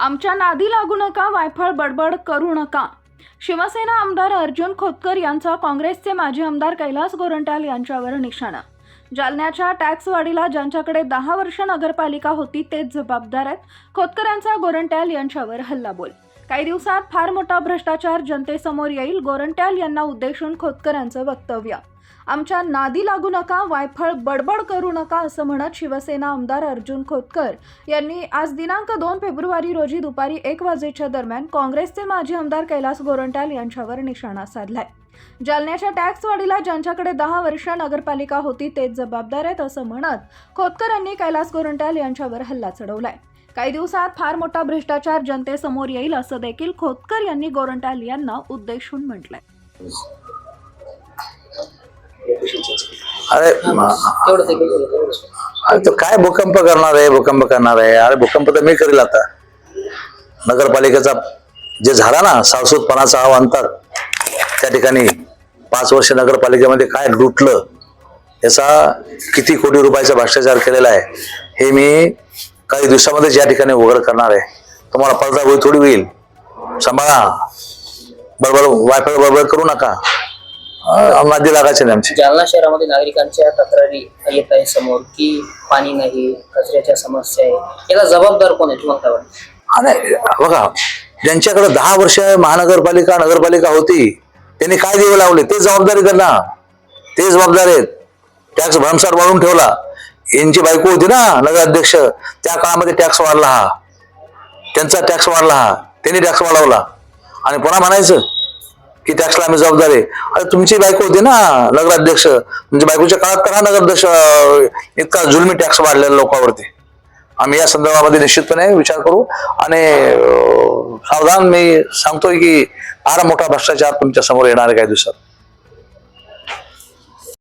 आमच्या नादी लागू नका वायफळ बडबड करू नका. शिवसेना आमदार अर्जुन खोतकर यांचा काँग्रेसचे माजी आमदार कैलास गोरंट्याल यांच्यावर निशाणा. जालन्याच्या टॅक्सवाडीला ज्यांच्याकडे दहा वर्ष नगरपालिका होती तेच जबाबदार आहेत. खोतकर यांचा गोरंट्याल यांच्यावर हल्लाबोल काही दिवसात फार मोठा भ्रष्टाचार जनतेसमोर येईल गोरंट्याल यांना उद्देशून खोतकरांचं वक्तव्य. आमच्या नादी लागू नका वायफळ बडबड करू नका असं म्हणत शिवसेना आमदार अर्जुन खोतकर यांनी आज दिनांक दोन फेब्रुवारी रोजी दुपारी एक वाजेच्या दरम्यान काँग्रेसचे माजी आमदार कैलास गोरंट्याल यांच्यावर निशाणा साधलाय. जालन्याच्या टॅक्सवाडीला ज्यांच्याकडे दहा वर्ष नगरपालिका होती तेच जबाबदार आहेत असं म्हणत खोतकर यांनी कैलास गोरंट्याल यांच्यावर हल्ला चढवलाय. काही दिवसात फार मोठा भ्रष्टाचार जनतेसमोर येईल असं देखील खोतकर यांनी गोरंट्याल यांना उद्देशून म्हटलंय. अरे अरे तो काय भूकंप करणार आहे भूकंप करणार आहे? अरे भूकंप तर मी करेल आता. नगरपालिकेचा जे झाला ना सावसूतपणाचा अवांतर त्या ठिकाणी पाच वर्ष नगरपालिकेमध्ये काय लुटलं याचा किती कोटी रुपयाचा भ्रष्टाचार केलेला आहे हे मी काही दिवसामध्येच या ठिकाणी उघड करणार आहे तुम्हाला पडदा थोडी होईल. सांभाळा. बरोबर वायफाय बरोबर करू नका. नादी लागायचे नाही आमची. जालना शहरामध्ये नागरिकांच्या तक्रारी येत आहे समोर की पाणी नाही कचऱ्याच्या समस्या आहे. याला जबाबदार कोण आहे? तुम्हाला काय वाटतं? आणि बघा ज्यांच्याकडे दहा वर्ष महानगरपालिका नगरपालिका होती त्यांनी काय देऊ लावले? ते जबाबदारी त्यांना ते जबाबदार आहेत. टॅक्स भरमसाठ वाढवून ठेवला. यांची बायको होती ना नगराध्यक्ष त्या काळामध्ये टॅक्स वाढला हा. त्यांचा टॅक्स वाढला हा. त्यांनी टॅक्स वाढवला. आणि पुन्हा म्हणायचं की टॅक्सला आम्ही जबाबदार आहे. अरे तुमची बायको होती ना नगराध्यक्ष म्हणजे बायकोच्या काळात करा नगराध्यक्ष इतका जुलमी टॅक्स वाढलेला लोकांवरती. आम्ही या संदर्भामध्ये निश्चितपणे विचार करू आणि सावधान मी सांगतोय की फार मोठा भ्रष्टाचार तुमच्यासमोर येणार आहे काही दिवसात.